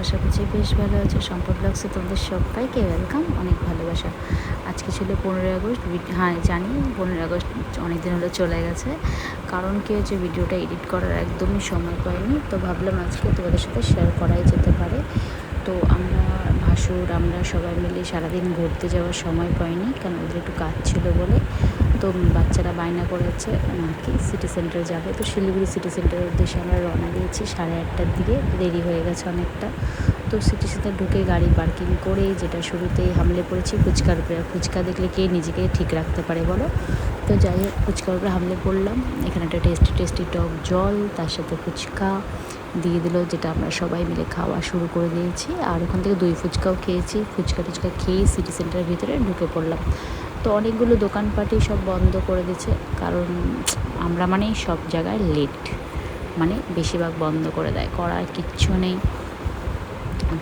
আশা করছি বেশ ভালো আছে। সম্পদ ব্লগসে তোমাদের সবাইকে। ওয়েলকাম অনেক ভালোবাসা। আজকে ছিল পনেরোই আগস্ট। হ্যাঁ জানি। পনেরোই আগস্ট অনেক দিন হলো চলে গেছে। কারণ কি হচ্ছে ভিডিওটা এডিট করার একদমই সময় পাইনি। তো ভাবলাম আজকে তোমাদের সাথে শেয়ার করাই যেতে পারে। তো আমরা, ভাসুর, আমরা সবাই মিলে সারাদিন ঘুরতে যাওয়ার সময় পাইনি। কারণ ওদের একটু কাজ ছিল বলে। তো বাচ্চারা বায়না করেছে কি সিটি সেন্টারে যাবে। তো শিলিগুড়ি সিটি সেন্টারের উদ্দেশ্যে আমরা রওনা দিয়েছি, সাড়ে আটটার দিকে, দেরি হয়ে গেছে অনেকটা। তো সিটি সেন্টার ঢুকে গাড়ি পার্কিং করে যেটা শুরুতেই হামলে পড়েছি, ফুচকার উপরে। ফুচকা দেখলে কে নিজেকে ঠিক রাখতে পারে বলো? তো যাই হোক, ফুচকার উপরে হামলে পড়লাম। এখানে একটা টেস্টি টেস্টি টক জল, তার সাথে ফুচকা। দিয়ে দিল যেটা আমরা সবাই মিলে খাওয়া শুরু করে দিয়েছি। আর ওখান থেকে দই ফুচকাও খেয়েছি। ফুচকা টুচকা খেয়ে সিটি সেন্টারের ভিতরে ঢুকে পড়লাম। তো অনেকগুলো দোকানপাটই সব বন্ধ করে দিয়েছে। কারণ আমরা মানে সব জায়গায় লেট মানে বেশিরভাগ বন্ধ করে দেয়। করার কিচ্ছু নেই।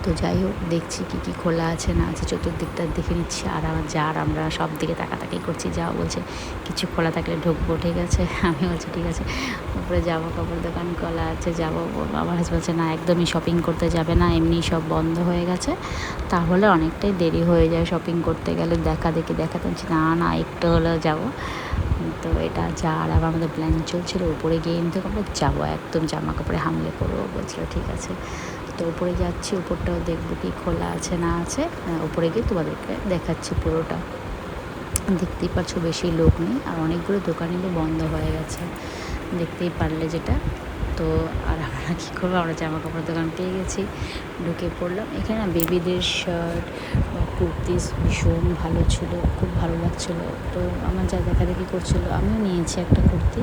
তো যাই হোক, দেখছি কী কী খোলা আছে, না আছে। চতুর্দিকটা দেখে নিচ্ছি, আর আমার যার, আমরা সব দিকে তাকাতাকি করছি, যা বলছে। কিছু খোলা থাকলে ঢুকবো, ঠিক আছে? আমি বলছি, ঠিক আছে। উপরে জামা কাপড় দোকান খোলা আছে, যাব। আমার হাজ বলছে, না, একদমই শপিং করতে যাবে না, এমনি সব বন্ধ হয়ে গেছে। তাহলে অনেকটাই দেরি হয়ে যায় শপিং করতে গেলে, দেখা দেখি দেখাতে না না, একটু হলেও যাব। তো এটা যা আর আবার আমাদের প্ল্যান চলছিল, উপরে গিয়ে কিন্তু আমরা যাব, একদম জামা কাপড়ে হামলে করব বলছিল, ঠিক আছে। তো উপরে যাচ্ছি উপরটাও দেখব কি খোলা আছে না আছে। হ্যাঁ, উপরে গিয়ে তোমাদেরকে দেখাচ্ছি পুরোটা। দেখতেই পাচ্ছ বেশি লোক নেই আর অনেকগুলো দোকানগুলো বন্ধ হয়ে গেছে। দেখতেই পারলে যেটা। তো আর আমরা কী করব? আমরা জামা কাপড়ের দোকান পেয়ে গেছি। ঢুকে পড়লাম। এখানে না বেবিদের শার্ট বা কুর্তিস ভীষণ ভালো ছিল, খুব ভালো লাগছিল। তো আমার যা দেখা দেখি করছিল, আমিও নিয়েছি একটা কুর্তি।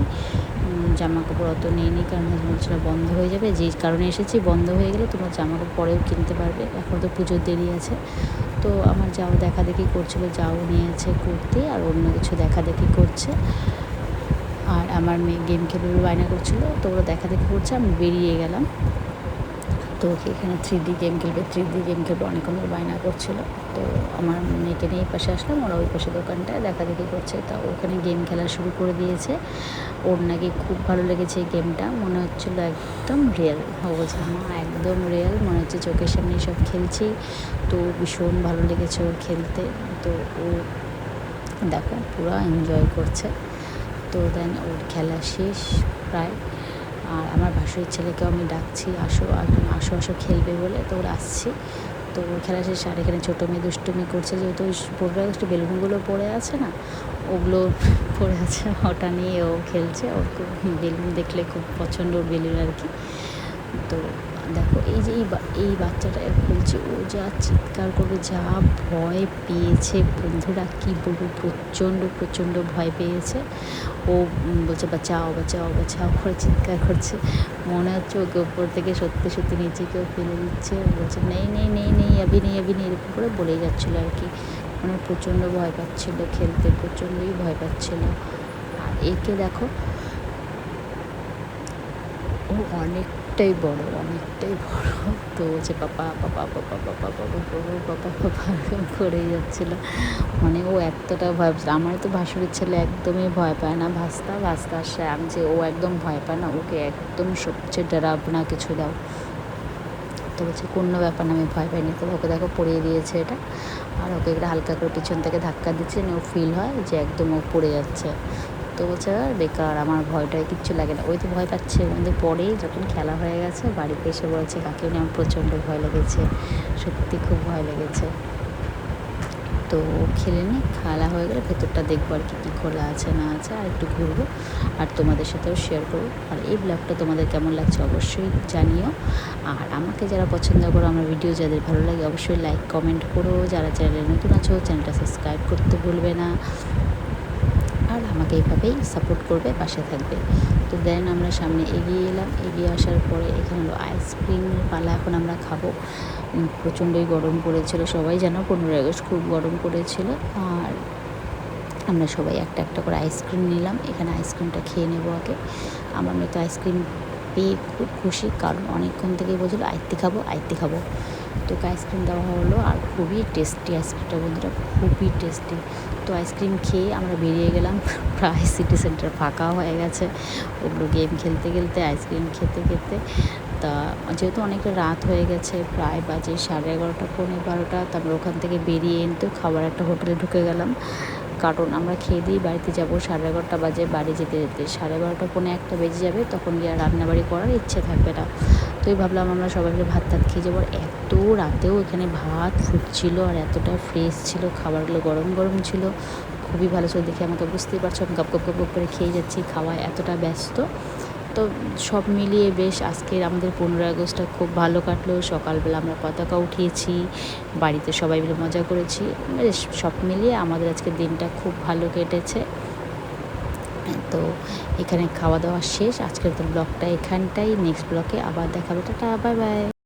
জামা কাপড় অত নিইনি কারণ বলছিল বন্ধ হয়ে যাবে। যেই কারণে এসেছি, বন্ধ হয়ে গেলে তোমরা জামা কাপড় পরেও কিনতে পারবে। এখন তো পুজোর দেরি আছে। তো আমার যাও দেখা দেখি করছিল, যাও নিয়েছে কুর্তি আর অন্য কিছু দেখা দেখি করছে। আর আমার মেয়ে গেম খেলবে বায়না করছিল। তো ওরা দেখা দেখি করছে, আমি বেরিয়ে গেলাম। তো এখানে থ্রি ডি গেম খেলবে থ্রি ডি গেম খেলবে অনেকক্ষণ ধরে বায়না করছিল। তো আমার মেয়েকে নিয়ে এই পাশে আসলাম, ওরা ওই পাশে দোকানটায় দেখা দেখি করছে। তা ওখানে গেম খেলা শুরু করে দিয়েছে। ওর নাকি খুব ভালো লেগেছে এই গেমটা মনে হচ্ছিল একদম রিয়েল বলছে মা একদম রিয়েল মনে হচ্ছে চোখের সামনে সব খেলছি। তো ভীষণ ভালো লেগেছে ওর খেলতে। তো ও, দেখো, পুরো এনজয় করছে। তো দেন ওর খেলা শেষ প্রায়। আর আমার ভাসুরের ছেলেকেও আমি ডাকছি, আসো আসো আসো, খেলবে বলে। তো ওরা আসছি। তো ওর খেলা শেষ, আর এখানে ছোটো মেয়ে দুষ্টুমি করছে। যেহেতু ওই পনেরো বেলুনগুলো পড়ে আছে না, ওগুলো পড়ে আছে। ওটা নিয়ে ও খেলছে। ওর খুব বেলুন দেখলে খুব পছন্দ ওর বেলুন আর কি। তো দেখো, এই যে এই বাচ্চাটা বলছে, ও যা চিৎকার করবে, যা ভয় পেয়েছে, বন্ধুরা কি বলব, প্রচণ্ড প্রচণ্ড ভয় পেয়েছে। ও বলছে, বাঁচাও বাঁচাও বাঁচাও করে চিৎকার করছে। মনে হচ্ছে ওকে ওপর থেকে সত্যি সত্যি নিচে কেউ ফেলে দিচ্ছে। ও বলছে, নেই নেই নেই নেই, আবি নেই আবি নেই, এরকম করে বলেই যাচ্ছিল আর কি। মানে প্রচণ্ড ভয় পাচ্ছিলো খেলতে, প্রচণ্ডই ভয় পাচ্ছিল। আর একে দেখো, ও অনেকটাই বড় অনেকটাই বড়। তো যে পাপা পাপা পাপা পাপা পাপা পাপা পাপা পাপা করেই যাচ্ছিল। মানে ও এতটা ভয়, আমার তো ভাসুরের ছেলে একদমই ভয় পায় না। ভাস্তা ভাস্তা আসে। আমি যে ও একদম ভয় পায় না, ওকে একদম সবচেয়ে ডরাবো না কিছু দাও। তো বলছে, কোনো ব্যাপার না, আমি ভয় পাইনি। তো ওকে দেখো পড়িয়ে দিয়েছে এটা। আর ওকে একটা হালকা করে পিছন থেকে ধাক্কা দিচ্ছে ও ফিল হয় যে একদম ও পড়ে যাচ্ছে। তো বলছে "আর বেকার, আমার ভয়টায় কিচ্ছু লাগে না। ওই তো ভয় পাচ্ছে। কিন্তু পরেই যখন খেলা হয়ে গেছে, বাড়িতে এসে বলেছে বলছে কাকিমনি আমার প্রচণ্ড ভয় লেগেছে। সত্যি খুব ভয় লেগেছে। তো খেলে নি, খেলা হয়ে গেলে ভেতরটা দেখব আর কি, কী খোলা আছে, না আছে, আর একটু ঘুরবো। আর তোমাদের সাথেও শেয়ার করব। আর এই ব্লগটা তোমাদের কেমন লাগছে অবশ্যই জানিও। আর আমাকে যারা পছন্দ করো, আমার ভিডিও যাদের ভালো লাগে, অবশ্যই লাইক কমেন্ট করো। যারা চ্যানেলে নতুন আছো, চ্যানেলটা সাবস্ক্রাইব করতে ভুলবে না। আর আমাকে এইভাবেই সাপোর্ট করবে, পাশে থাকবে। তো দেন আমরা সামনে এগিয়ে এলাম। এগিয়ে আসার পরে এখানে হলো আইসক্রিমের পালা এখন আমরা খাব। প্রচণ্ডই গরম পড়েছিল। সবাই জানো পনেরোই আগস্ট খুব গরম পড়েছিল। আর আমরা সবাই একটা একটা করে আইসক্রিম নিলাম। এখানে আইসক্রিমটা খেয়ে নেব আগে। আমার মেয়ে তো আইসক্রিম পেয়ে খুব খুশি। কারণ অনেকক্ষণ থেকেই বলছিল আইতে খাব আইতে খাব। তো আইসক্রিম দেওয়া হলো আর খুবই টেস্টি আইসক্রিমটা বন্ধুরা, খুবই টেস্টি তো আইসক্রিম খেয়ে আমরা বেরিয়ে গেলাম, প্রায় সিটি সেন্টার ফাঁকা হয়ে গেছে। ওগুলো গেম খেলতে খেলতে আইসক্রিম খেতে খেতে। তা যেহেতু অনেকটা রাত হয়ে গেছে, প্রায় বাজে সাড়ে এগারোটা, পৌনে বারোটা, তারপর ওখান থেকে বেরিয়ে এনতে খাবার একটা হোটেলে ঢুকে গেলাম। কারণ আমরা খেয়ে দিয়ে বাড়িতে যাব। সাড়ে এগারোটা বাজে বাড়ি যেতে যেতে। সাড়ে এগারোটা পৌনে একটা বেজে যাবে, তখন গিয়ে আর রান্নাবাড়ি করার ইচ্ছে থাকবে না। তো এই ভাবলাম আমরা সবাই মিলে ভাত টাত খেয়ে যাব। আর এত রাতেও এখানে ভাত ফুটছিল আর এতটা ফ্রেশ ছিল, খাবারগুলো গরম গরম ছিল। খুবই ভালো ছিল দেখে আমাকে বুঝতেই পারছ, আমি গপ গপ গপ গপ করে খেয়ে যাচ্ছি, খাওয়ায় এতটা ব্যস্ত। তো সব মিলিয়ে বেশ আজকের আমাদের পনেরোই আগস্টটা খুব ভালো কাটলো। সকালবেলা আমরা পতাকা উঠিয়েছি, বাড়িতে সবাই মিলে মজা করেছি। বেশ সব মিলিয়ে আমাদের আজকের দিনটা খুব ভালো কেটেছে। তো এখানে খাওয়া দাওয়া শেষ। আজকের তো ব্লগটা এখানটাই। নেক্সট ব্লকে আবার দেখাবে। Tata, bye bye.